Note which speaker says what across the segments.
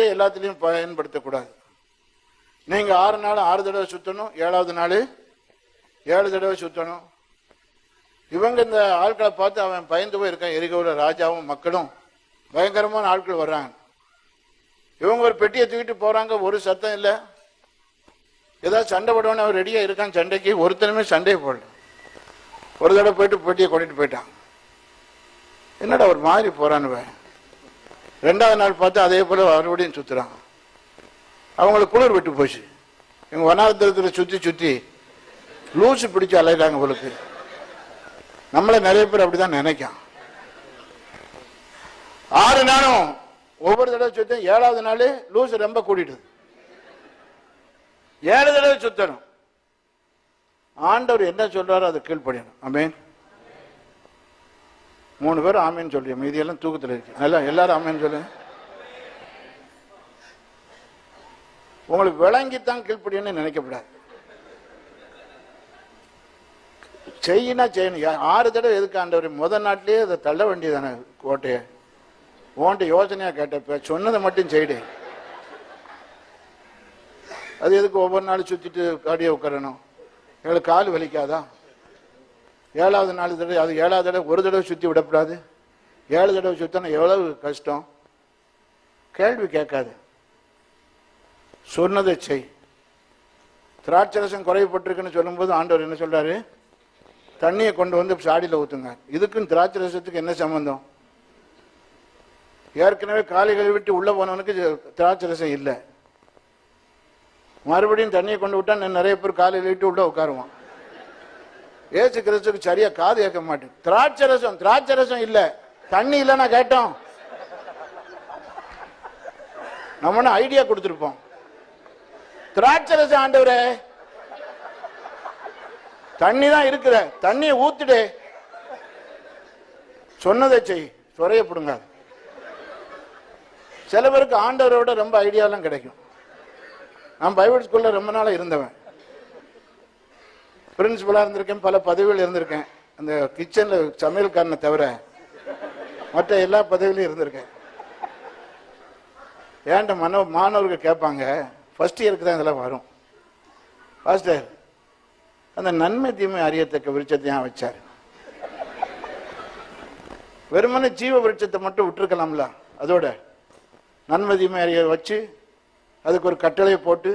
Speaker 1: ஒரே எல்லாத்துலேயும் பயன்படுத்தக்கூடாது. நீங்க ஆறு நாள் ஆறு தடவை சுற்றணும் ஏழாவது நாள் ஏழு தடவை சுத்தணும். இவங்க இந்த ஆட்களை பார்த்து அவன் பயந்து போய் இருக்கான் ராஜாவும் மக்களும். பயங்கரமான ஆட்கள் வர்றாங்க. இவங்க ஒரு பெட்டியை தூக்கிட்டு போறாங்க ஒரு சத்தம் இல்லை. ஏதாவது சண்டை போடணும்னு அவன் ரெடியா இருக்கான் சண்டைக்கு ஒருத்தனுமே சண்டையை போடல. ஒரு தடவை போயிட்டு பெட்டியை கொண்டுட்டு போயிட்டான். என்னடா ஒரு மாதிரி போகிறான்னு ரெண்டாவது நாள் பார்த்து அதே போல் மறுபடியும் சுற்றுறான் அவங்களுக்கு குளிர் விட்டு போச்சு. இவங்க வனாந்திரத்தில் சுற்றி சுற்றி லூசு பிடிச்சி அலையிறாங்க உங்களுக்கு நம்மளை நிறைய பேர் அப்படிதான் நினைக்கும். ஆறு நாளும் ஒவ்வொரு தடவை சுத்தம் ஏழாவது நாள் லூஸ் ரொம்ப கூட்டிடுது ஏழு தடவை சுத்தணும். ஆண்டவர் என்ன சொல்றாரோ அதை கீழ்படியணும் அமேன் மூணு பேர் ஆமேன்னு சொல்றீங்க மீதியெல்லாம் தூக்கத்தில் இருக்கு. எல்லாம் எல்லாரும் ஆமேன்னு சொல்லுங்க. உங்களுக்கு விளங்கித்தான் கீழ்ப்படியன்னு நினைக்கப்படாது. செய்யினா செய்யணும். யா- ஆறு தடவை எதுக்கு ஆண்டவர் முதல் நாட்டிலேயே அதை தள்ள வேண்டியதானே கோட்டையை? ஓன்ட்டு யோசனையாக கேட்டப்ப சொன்னதை மட்டும் செய்டு. அது எதுக்கு ஒவ்வொரு நாளும் சுற்றிட்டு காடியை உட்காரணும்? எங்களுக்கு கால் வலிக்காதா? ஏழாவது நாலு தடவை அது ஏழாவது தடவை ஒரு தடவை சுற்றி விடக்கூடாது ஏழு தடவை சுற்றினா எவ்வளவு கஷ்டம்? கேள்வி கேட்காது. சொன்னதை செய். திராட்சரசம் குறைப்பட்டிருக்குன்னு சொல்லும்போது ஆண்டவர் என்ன சொல்கிறாரு தண்ணியை கொண்டு வந்து சாடியில் ஊற்றுங்க இதுக்கும் திராட்சரசத்துக்கு என்ன சம்பந்தம்? ஏற்கனவே காலைகளை விட்டு உள்ளே போனவனுக்கு திராட்சை திராட்சரசம் இல்லை. மறுபடியும் தண்ணியை கொண்டு விட்டால் நிறைய பேர் காலையில் விட்டு உள்ளே உட்காருவான். ஏசு கிறிஸ்துக்கு சரியா காது கேட்க மாட்டேன். திராட்சரசம் திராட்சரசம் இல்ல. தண்ணி இல்லைன்னா கேட்டோம். நம்ம ஐடியா கொடுத்துருப்போம்? திராட்சரசம் ஆண்டவரே. தண்ணி தான் இருக்கிற தண்ணியை ஊத்துடு. சொன்னதை செய். சொறைய பிடுங்க. சில பேருக்கு ஆண்டவரோட ரொம்ப ஐடியாலாம் கிடைக்கும். நான் பைபிள் ஸ்கூல்ல ரொம்ப நாளா இருந்தவன். பிரின்சிபலாக இருந்திருக்கேன் பல பதவிகள் இருந்திருக்கேன். அந்த கிச்சனில் சமையல்காரனை தவிர மற்ற எல்லா பதவியிலையும் இருந்திருக்கேன். ஏன்ட்ட மன மாணவர்கள் கேட்பாங்க ஃபர்ஸ்ட் இயருக்கு தான் இதெல்லாம் வரும். பாஸ்டர் அந்த நன்மை தீமை அறியத்தக்க விருட்சத்தையும் வச்சார்? வெறுமனே ஜீவ விருட்சத்தை மட்டும் விட்டுருக்கலாம்ல அதோட நன்மை தீமை அறிய வச்சு அதுக்கு ஒரு கட்டளையை போட்டு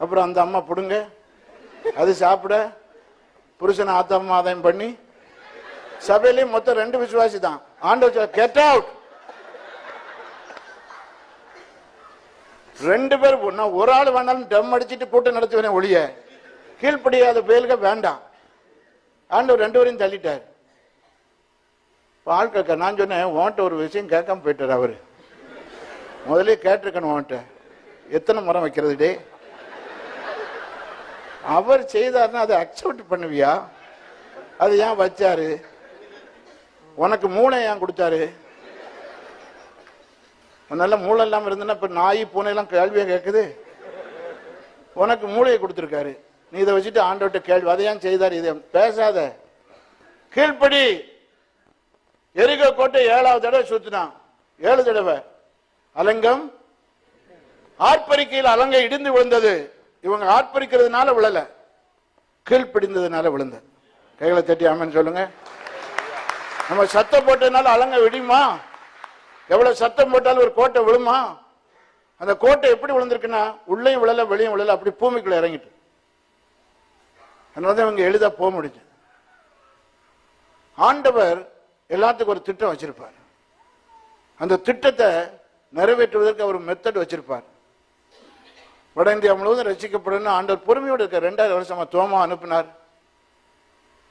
Speaker 1: அப்புறம் அந்த அம்மா பிடுங்க அது சாப்பிட புருஷனை ஆத்தம் ஆதாயம் பண்ணி சபையிலையும் மொத்தம் ரெண்டு விசுவாசி தான். ஆண்டவர் கெட் அவுட் ரெண்டு பேர் நான் ஒரு ஆள் வேணாலும் டம் அடிச்சிட்டு கூட்டம் நடத்துவேன் ஒளிய கீழ்ப்படியாத பயலுக வேண்டாம். ஆண்டவர் ரெண்டு பேரையும் தள்ளிட்டார். ஆள் கேட்க நான் சொன்னேன் உன்கிட்ட ஒரு விஷயம் கேட்காம போயிட்டார் அவரு. முதல்ல கேட்டிருக்கணும் உன்கிட்ட. எத்தனை மரம் வைக்கிறது டே அவர் செய்தார்னா அதை அக்செப்ட் பண்ணுவியா? அது ஏன் வச்சாரு? உனக்கு மூளை ஏன் கொடுத்தாரு? நல்ல மூளை இல்லாம இருந்தனா இப்ப நாய் பூனை எல்லாம் கேள்வியா கேட்குது உனக்கு மூளையை கொடுத்துருக்காரு. நீ இதை வச்சுட்டு ஆண்டவர்கிட்ட கேள்வி. அதை ஏன் செய்தார் இதை? பேசாத. கீழ்ப்படி. எரிக கோட்டை ஏழாவது தடவை சுத்தினான். ஏழு தடவை. அலங்கம். ஆர்ப்பரிக்கையில் அலங்கை இடிந்து விழுந்தது. இவங்க ஆர்ப்பரிக்கிறதுனால விழல. கீழ்ப்பிடிந்ததுனால விழுந்த. கைகளை தட்டி ஆமென்னு சொல்லுங்க. நம்ம சத்தம் போட்டதுனால அலங்க விடியுமா எவ்வளவு சத்தம் போட்டாலும் ஒரு கோட்டை விழுமா? அந்த கோட்டை எப்படி விழுந்திருக்குன்னா உள்ளேயும் விழல வெளியும் விழல அப்படி பூமிக்குள்ள இறங்கிட்டு. அதனால தான் இவங்க எளிதாக போக முடிஞ்சு ஆண்டவர் எல்லாத்துக்கும் ஒரு திட்டம் வச்சிருப்பார். அந்த திட்டத்தை நிறைவேற்றுவதற்கு அவர் மெத்தட் வச்சிருப்பார். வட இந்தியா முழுவதும் ரசிக்கப்படும் ஆண்டவர் பொறுமையோடு இருக்க ரெண்டாயிரம் வருஷமா தோமா அனுப்பினார்.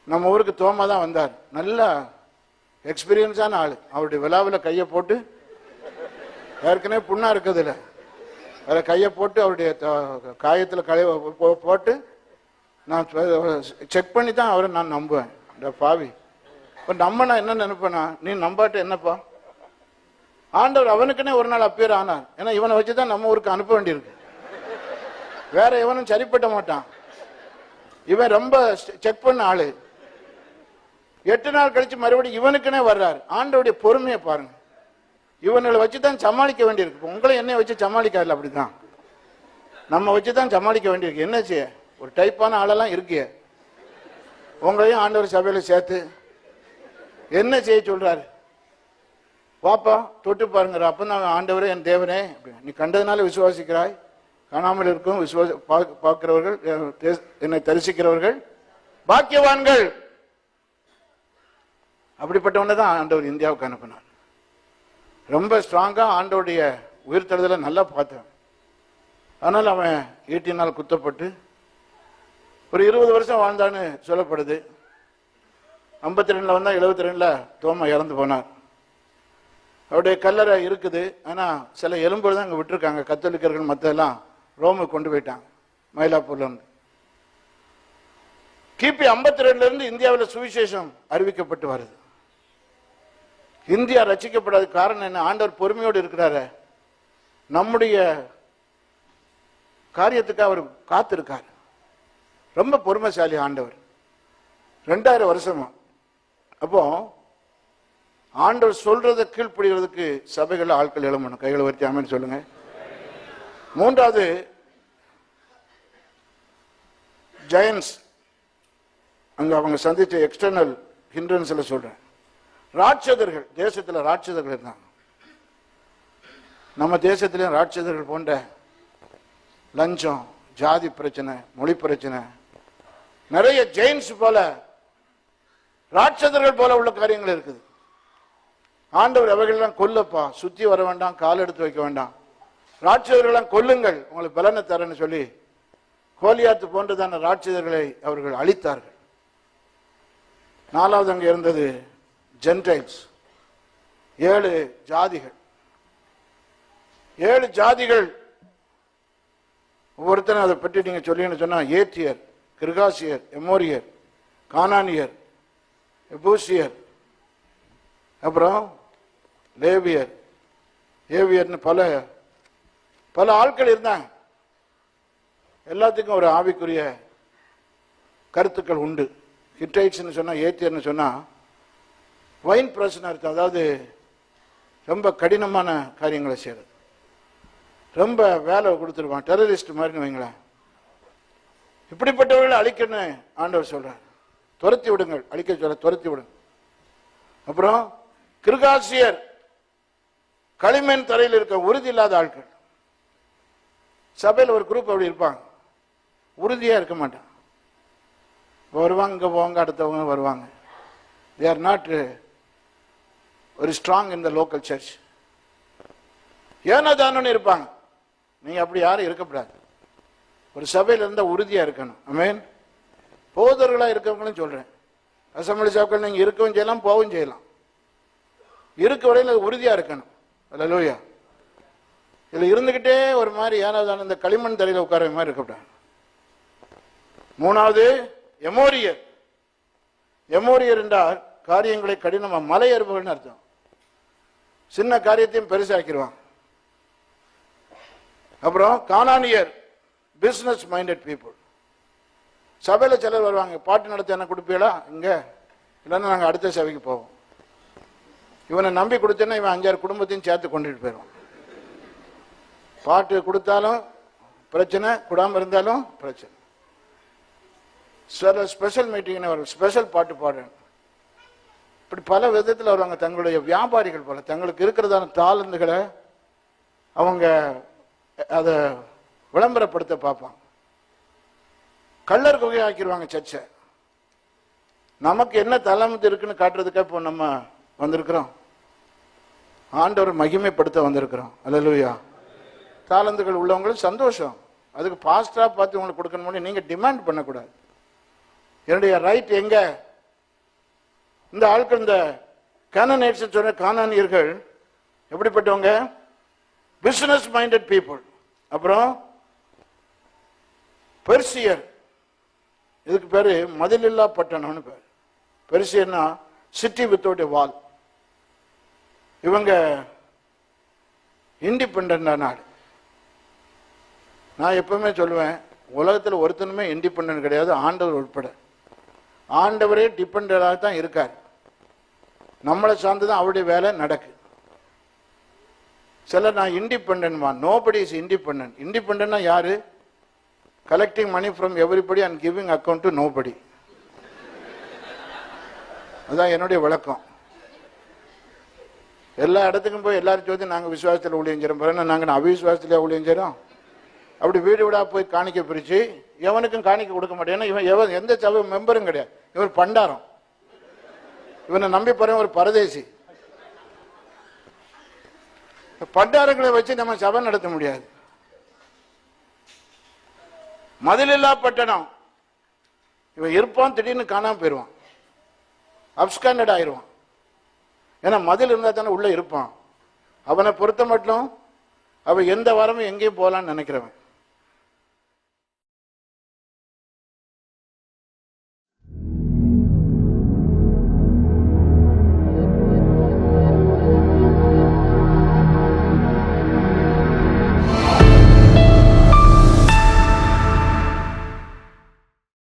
Speaker 1: நம்ம ஊருக்கு தோமா தான் வந்தார். நல்லா எக்ஸ்பீரியன்ஸான ஆள். அவருடைய விழாவில் கையை போட்டு ஏற்கனவே புண்ணா இருக்குதுல்ல அதில் கையை போட்டு அவருடைய காயத்தில் களை போ- போட்டு நான் செக் பண்ணி தான் அவரை நான் நம்புவேன். இந்த பாவி. இப்போ நம்ம நான் என்ன நினைப்பேனா? நீ நம்பாட்ட என்னப்பா? ஆண்டவர் அவனுக்குன்னே ஒரு நாள் அப்பேர் ஆனார். ஏன்னா இவனை வச்சு தான் நம்ம ஊருக்கு அனுப்ப வேண்டியிருக்கு. வேற எவனும் சரிப்பட்ட மாட்டான். இவன் ரொம்ப செக் பண்ண ஆளு. எட்டு நாள் கழிச்சு மறுபடியும் இவனுக்குன்னே வர்றாரு. ஆண்டவருடைய பொறுமையை பாருங்க. இவங்களை வச்சு தான் சமாளிக்க வேண்டியிருக்கு. உங்களை என்ன வச்சு சமாளிக்காதுல அப்படிதான் நம்ம வச்சு தான் சமாளிக்க வேண்டியிருக்கு. என்ன செய்ய? ஒரு டைப்பான ஆளெல்லாம் இருக்கிய. உங்களையும் ஆண்டவர் சபையில சேர்த்து என்ன செய்ய சொல்றாரு? வாப்பா தொட்டு பாருங்க அப்பதான் ஆண்டவரே என் தேவனே. நீ கண்டதுனால விசுவாசிக்கிறாய். காணாமல் இருக்கும் விசுவாச பா- பார்க்கிறவர்கள் என்னை தரிசிக்கிறவர்கள் பாக்கியவான்கள்! அப்படிப்பட்டவனை தான் ஆண்டவர் இந்தியாவுக்கு அனுப்பினார். ரொம்ப ஸ்ட்ராங்கா உயிர் உயிர்த்தெழுதலை நல்லா பார்த்தேன். அதனால் அவன் ஈட்டினால் குத்தப்பட்டு ஒரு இருபது வருஷம் வாழ்ந்தான்னு சொல்லப்படுது. ஐம்பத்தி ரெண்டில் வந்தால் எழுபத்தி ரெண்டில் தோமா இறந்து போனார். அவருடைய கல்லறை இருக்குது ஆனால் சில எலும்புகள் தான் அங்கே விட்டுருக்காங்க. கத்தோலிக்கர்கள் மற்றெல்லாம் ரோமுக்கு கொண்டு போயிட்டாங்க மயிலாப்பூர்லேருந்து. கிபி ஐம்பத்தி ரெண்டுலேருந்து இந்தியாவில் சுவிசேஷம் அறிவிக்கப்பட்டு வருது. இந்தியா ரசிக்கப்படாத காரணம் என்ன? ஆண்டவர் பொறுமையோடு இருக்கிறாரு. நம்முடைய காரியத்துக்கு அவர் காத்திருக்கார். ரொம்ப பொறுமைசாலி ஆண்டவர். ரெண்டாயிரம் வருஷமா. அப்போ ஆண்டவர் சொல்றதை கீழ்ப்படிகிறதுக்கு சபைகள் ஆட்கள் எழுமணும் கைகளை வருத்தி ஆமென்னு சொல்லுங்கள் மூன்றாவது ஜெயன்ஸ் அங்க அவங்க சந்தித்த எக்ஸ்டர்னல் ஹிண்ட்ரன்ஸ்ல சொல்றேன். ராட்சதர்கள் தேசத்தில் ராட்சதர்கள் இருந்தாங்க நம்ம தேசத்திலையும் ராட்சதர்கள் போன்ற லஞ்சம் ஜாதி பிரச்சனை மொழி பிரச்சனை. நிறைய ஜெயின்ஸ் போல ராட்சதர்கள் போல உள்ள காரியங்கள் இருக்குது. ஆண்டவர் அவைகள்லாம் கொல்லப்பா சுத்தி வர வேண்டாம் கால் எடுத்து வைக்க வேண்டாம். ராட்சதர்களெல்லாம் கொல்லுங்கள் உங்களுக்கு பலனை தரேன்னு சொல்லி கோலியாத்து போன்றதான ராட்சதர்களை அவர்கள் அழித்தார்கள். நாலாவது அங்கே இருந்தது ஜென்டைல்ஸ். ஏழு ஜாதிகள். ஏழு ஜாதிகள் ஒவ்வொருத்தரும் அதை பற்றி நீங்கள் சொல்லின்னு சொன்னால் ஏத்தியர் கிர்காசியர் எமோரியர் கானானியர் எபூசியர் அப்புறம் லேவியர். ஏவியர்னு பல பல ஆட்கள் இருந்தாங்க. எல்லாத்துக்கும் ஒரு ஆவிக்குரிய கருத்துக்கள் உண்டு. ஹிட்டைட்ஸ்னு சொன்னால் ஏத்தியர்னு சொன்னால் வைன் பிரச்சனை அர்த்தம் அதாவது ரொம்ப கடினமான காரியங்களை செய்கிறது ரொம்ப வேலை கொடுத்துருவான். டெரரிஸ்ட் மாதிரின்னு வைங்களேன். இப்படிப்பட்டவர்களை அழிக்கணும்னு ஆண்டவர் சொல்கிறார் துரத்தி விடுங்கள். அழிக்க சொல்ல துரத்தி விடுங்க அப்புறம் கிருகாசியர் களிமண் தரையில் இருக்க உறுதி இல்லாத ஆட்கள். சபையில் ஒரு குரூப் அப்படி இருப்பாங்க? உறுதியாக இருக்க மாட்டான் வருவாங்க இங்கே போவாங்க அடுத்தவங்க வருவாங்க. தே ஆர் நாட் ஒரு strong in the local church ஏனோ தானோன்னு இருப்பாங்க. நீங்கள் அப்படி யாரும் இருக்கக்கூடாது. ஒரு சபையில் இருந்தால் உறுதியாக இருக்கணும். அமேன் போதர்களாக இருக்கவங்களும் சொல்கிறேன் அசம்பிளி சபைகள் நீங்கள் இருக்கவும் செய்யலாம் போகவும் செய்யலாம். இருக்க வரையில் உறுதியாக இருக்கணும். லோயா இதில் இருந்துக்கிட்டே ஒரு மாதிரி யாராவது இந்த களிமண் தலையில் உட்கார மாதிரி இருக்கக்கூடாது மூணாவது எமோரியர். எமோரியர் என்றால் காரியங்களை கடினமாக மலை மலையேறுபவர்கள்னு அர்த்தம். சின்ன காரியத்தையும் பெருசாக்கிடுவான் அப்புறம் கானானியர் பிஸ்னஸ் மைண்டட் பீப்புள் சபையில் சிலர் வருவாங்க பாட்டு நடத்த என்ன கொடுப்பீங்களா? இங்கே இல்லைன்னா நாங்கள் அடுத்த சபைக்கு போவோம். இவனை நம்பி கொடுத்தேன்னா இவன் அஞ்சாறு குடும்பத்தையும் சேர்த்து கொண்டுட்டு போயிடுவான். பாட்டு கொடுத்தாலும் பிரச்சனை கூடாம இருந்தாலும் பிரச்சனை. சில ஸ்பெஷல் மீட்டிங்னு வரும். ஸ்பெஷல் பாட்டு பாடுறேன் இப்படி பல விதத்தில் வருவாங்க தங்களுடைய வியாபாரிகள் போல. தங்களுக்கு இருக்கிறதான தாளந்துகளை அவங்க அதை விளம்பரப்படுத்த பார்ப்பாங்க. கள்ளர் குகை ஆக்கிடுவாங்க சர்ச்சை நமக்கு என்ன தலைமுத்து இருக்குன்னு காட்டுறதுக்காக இப்போ நம்ம வந்திருக்கிறோம். ஆண்டவர் மகிமைப்படுத்த வந்திருக்கிறோம். அல்லேலூயா தாளந்துகள் உள்ளவங்களும் சந்தோஷம். அதுக்கு பாஸ்டரா பார்த்து உங்களுக்கு கொடுக்கணும்னு நீங்க டிமாண்ட் பண்ணக்கூடாது. என்னுடைய ரைட் எங்க? இந்த ஆட்கள் இந்த கானனேட்ஸ் சொன்ன கானானியர்கள் எப்படிப்பட்டவங்க? பிசினஸ் மைண்டட் பீப்புள் அப்புறம் பெர்சியர் இதுக்கு பேர் மதிலில்லா பட்டணம்னு பேர். பெர்சியர்னா சிட்டி வித்தவுட் எ வால் இவங்க இண்டிபெண்டா நாடு நான் எப்பவுமே சொல்லுவேன் உலகத்தில் ஒருத்தனுமே இண்டிபெண்ட் கிடையாது ஆண்டவர் உட்பட. ஆண்டவரே டிபெண்டாக தான் இருக்கார். நம்மளை சார்ந்து தான் அவருடைய வேலை நடக்கு. சிலர் நான் இண்டிபெண்ட்மா நோபடி இஸ் இண்டிபெண்ட் இண்டிபெண்டன்ட்னா யாரு? Collecting money from everybody and giving account to nobody அதுதான் என்னுடைய விளக்கம் எல்லா இடத்துக்கும் போய் எல்லாரும் சொல்லி நாங்கள் விசுவாசத்தில் ஊழியம் செய்கிறோம் பிறகு நாங்கள் அவிசுவாசத்தில் ஊழியம் செய்கிறோம் அப்படி வீடு வீடா போய் காணிக்க பிரிச்சு எவனுக்கும் காணிக்க கொடுக்க மாட்டேன். இவன் எவன் எந்த சபை மெம்பரும் கிடையாது. இவர் பண்டாரம். இவனை நம்பி போகிறேன் ஒரு பரதேசி. பண்டாரங்களை வச்சு நம்ம சபை நடத்த முடியாது. மதிலில்லா பட்டணம். இவன் இருப்பான் திடீர்னு காணாம போயிடுவான் அப்ஸ்காண்டட் ஆயிடுவான் ஏன்னா மதில் இருந்தா தானே உள்ள இருப்பான். அவனை பொறுத்த மட்டும் அவன் எந்த வாரமும் எங்கேயும் போகலான்னு நினைக்கிறவன்.